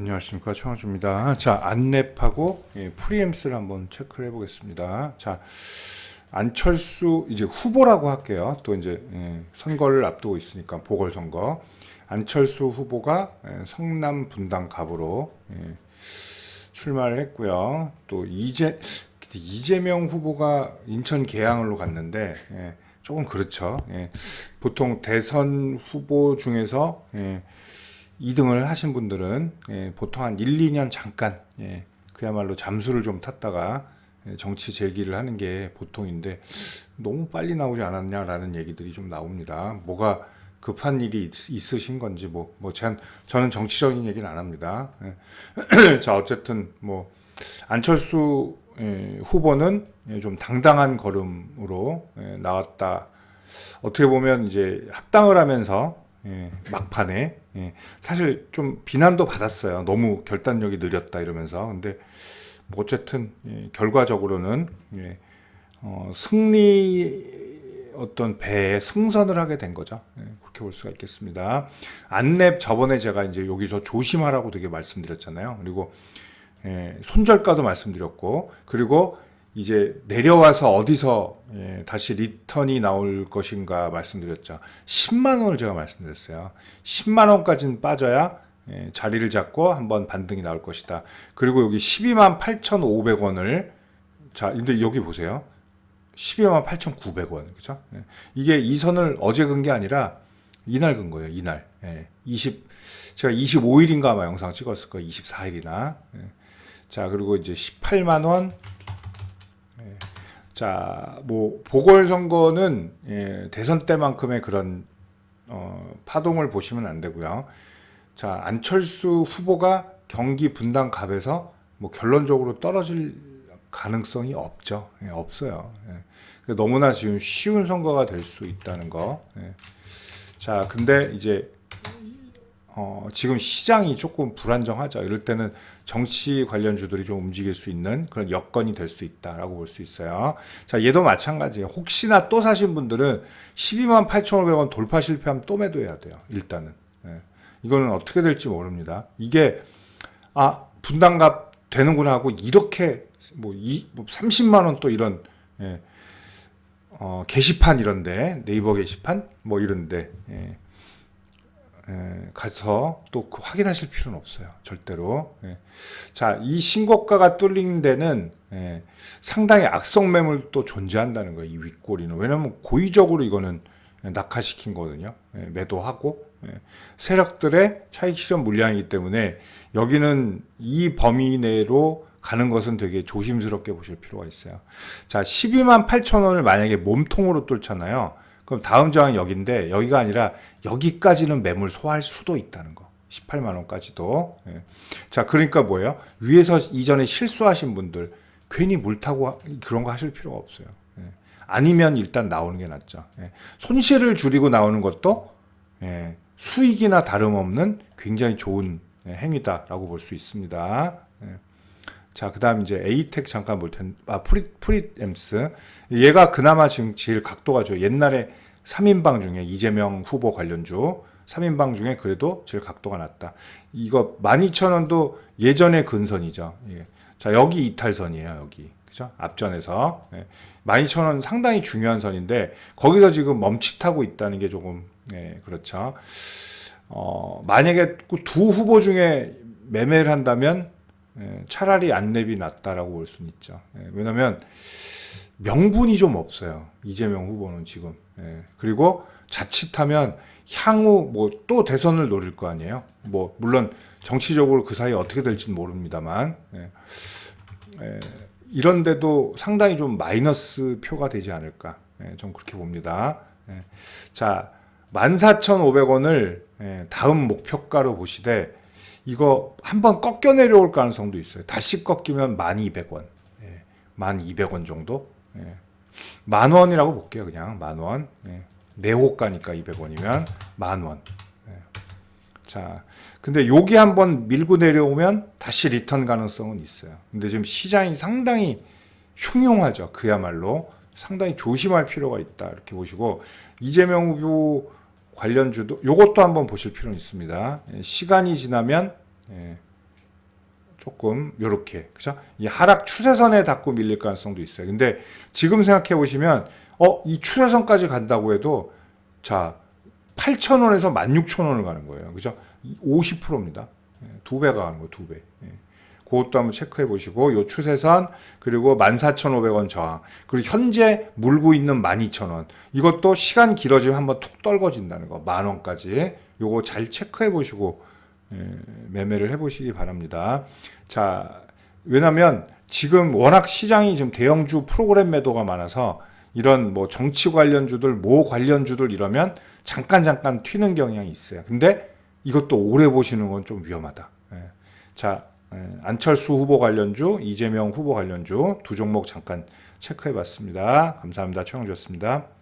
안녕하십니까 청아주입니다. 자 안랩하고 예, 프리엠스를 한번 체크를 해보겠습니다. 자 안철수 이제 후보라고 할게요. 또 이제 예, 선거를 앞두고 있으니까 보궐선거 안철수 후보가 예, 성남 분당 갑으로 예, 출마를 했고요. 또 이재 이재명 후보가 인천 계양을로 갔는데 예, 조금 그렇죠. 예, 보통 대선 후보 중에서 예, 2등을 하신 분들은 예, 보통 한 1, 2년 잠깐 예, 그야말로 잠수를 좀 탔다가 예, 정치 재기를 하는 게 보통인데 너무 빨리 나오지 않았냐라는 얘기들이 좀 나옵니다. 뭐가 급한 일이 있, 있으신 건지 뭐, 뭐 전, 저는 정치적인 얘기는 안 합니다. 예. 자 어쨌든 뭐 안철수 예, 후보는 예, 좀 당당한 걸음으로 예, 나왔다. 어떻게 보면 이제 합당을 하면서 예, 막판에 예, 사실 좀 비난도 받았어요. 너무 결단력이 느렸다 이러면서. 근데 뭐 어쨌든 예, 결과적으로는 예, 어, 승리 어떤 배에 승선을 하게 된 거죠. 예, 그렇게 볼 수가 있겠습니다. 안랩 저번에 제가 이제 여기서 조심하라고 되게 말씀드렸잖아요. 그리고 예, 손절가도 말씀드렸고 그리고 이제 내려와서 어디서 예, 다시 리턴이 나올 것인가 말씀드렸죠. 10만 원을 제가 말씀드렸어요. 10만 원까지는 빠져야 예, 자리를 잡고 한번 반등이 나올 것이다. 그리고 여기 12만 8,500원을 자, 근데 여기 보세요. 12만 8,900원. 그죠? 예. 이게 이 선을 어제 근 게 아니라 이날 근 거예요. 이날. 예. 20 제가 25일인가 아마 영상 찍었을 거예요. 24일이나. 예. 자, 그리고 이제 18만 원 자, 뭐 보궐선거는 예, 대선 때만큼의 그런 어, 파동을 보시면 안 되고요. 자, 안철수 후보가 경기 분당 갑에서 뭐 결론적으로 떨어질 가능성이 없죠. 예, 없어요. 예. 너무나 지금 쉬운 선거가 될 수 있다는 거. 예. 자, 근데 이제 어, 지금 시장이 조금 불안정하죠. 이럴 때는 정치 관련주들이 좀 움직일 수 있는 그런 여건이 될 수 있다라고 볼 수 있어요. 자, 얘도 마찬가지예요. 혹시나 또 사신 분들은 12만 8,500원 돌파 실패하면 또 매도해야 돼요. 일단은. 예. 이거는 어떻게 될지 모릅니다. 이게 아, 분담값 되는구나 하고 이렇게 뭐, 이, 뭐 30만 원 또 이런 예. 어, 게시판 이런데 네이버 게시판 뭐 이런데 예. 예, 가서 또그 확인하실 필요는 없어요. 절대로. 예. 자, 이 신고가가 뚫린 데는 예, 상당히 악성 매물도 존재한다는 거예요. 이 윗꼬리는. 왜냐하면 고의적으로 이거는 낙하시킨 거거든요. 예, 매도하고 예, 세력들의 차익 실현 물량이기 때문에 여기는 이 범위 내로 가는 것은 되게 조심스럽게 보실 필요가 있어요. 자, 12만 8천 원을 만약에 몸통으로 뚫잖아요. 그럼 다음 저항이 여기인데 여기가 아니라 여기까지는 매물 소화할 수도 있다는 거. 18만 원까지도. 예. 자, 그러니까 뭐예요? 위에서 이전에 실수하신 분들 괜히 물 타고 하- 그런 거 하실 필요가 없어요. 예. 아니면 일단 나오는 게 낫죠. 예. 손실을 줄이고 나오는 것도 예, 수익이나 다름없는 굉장히 좋은 예, 행위다라고 볼 수 있습니다. 예. 자, 그 다음 이제 에이텍 잠깐 볼 텐데, 아 프리 프리엠스 얘가 그나마 지금 제일 각도가 좋아요. 옛날에 3인방 중에 이재명 후보 관련주 3인방 중에 그래도 제일 각도가 낮다. 이거 12,000원도 예전의 근선이죠. 예. 자, 여기 이탈선이에요, 여기. 그죠? 앞전에서. 예. 12,000원 상당히 중요한 선인데, 거기서 지금 멈칫하고 있다는 게 조금, 예, 그렇죠. 어, 만약에 그두 후보 중에 매매를 한다면, 예, 차라리 안랩이 낫다라고 볼 수는 있죠. 예, 왜냐면, 명분이 좀 없어요. 이재명 후보는 지금. 예, 그리고 자칫하면 향후 뭐 또 대선을 노릴 거 아니에요. 뭐 물론 정치적으로 그 사이 어떻게 될지는 모릅니다만 예, 예, 이런데도 상당히 좀 마이너스 표가 되지 않을까. 예, 좀 그렇게 봅니다. 예, 자, 14,500원을 예, 다음 목표가로 보시되 이거 한번 꺾여 내려올 가능성도 있어요. 다시 꺾이면 1,200원. 예, 1,200원 정도. 예. 만 원이라고 볼게요, 그냥 만 원. 예. 내호가니까 200원이면 만 원. 예. 자, 근데 여기 한번 밀고 내려오면 다시 리턴 가능성은 있어요. 근데 지금 시장이 상당히 흉흉하죠. 그야말로 상당히 조심할 필요가 있다. 이렇게 보시고 이재명 후보 관련 주도 요것도 한번 보실 필요는 있습니다. 예, 시간이 지나면 예, 조금 요렇게 그죠? 이 하락 추세선에 닿고 밀릴 가능성도 있어요. 근데 지금 생각해 보시면 어, 이 추세선까지 간다고 해도 자, 8,000원에서 16,000원을 가는 거예요. 그죠? 50%입니다. 두 배가 가는 거예요, 두 배. 예. 그것도 한번 체크해 보시고 요 추세선 그리고 14,500원 저항 그리고 현재 물고 있는 12,000원 이것도 시간 길어지면 한번 툭 떨궈진다는 거 만 원까지 요거 잘 체크해 보시고 예, 매매를 해 보시기 바랍니다. 자 왜냐면 지금 워낙 시장이 지금 대형주 프로그램 매도가 많아서 이런 뭐 정치 관련주들 모 관련주들 이러면 잠깐 잠깐 튀는 경향이 있어요. 근데 이것도 오래 보시는 건 좀 위험하다. 예. 자 예, 안철수 후보 관련주, 이재명 후보 관련주 두 종목 잠깐 체크해 봤습니다. 감사합니다. 최영주였습니다.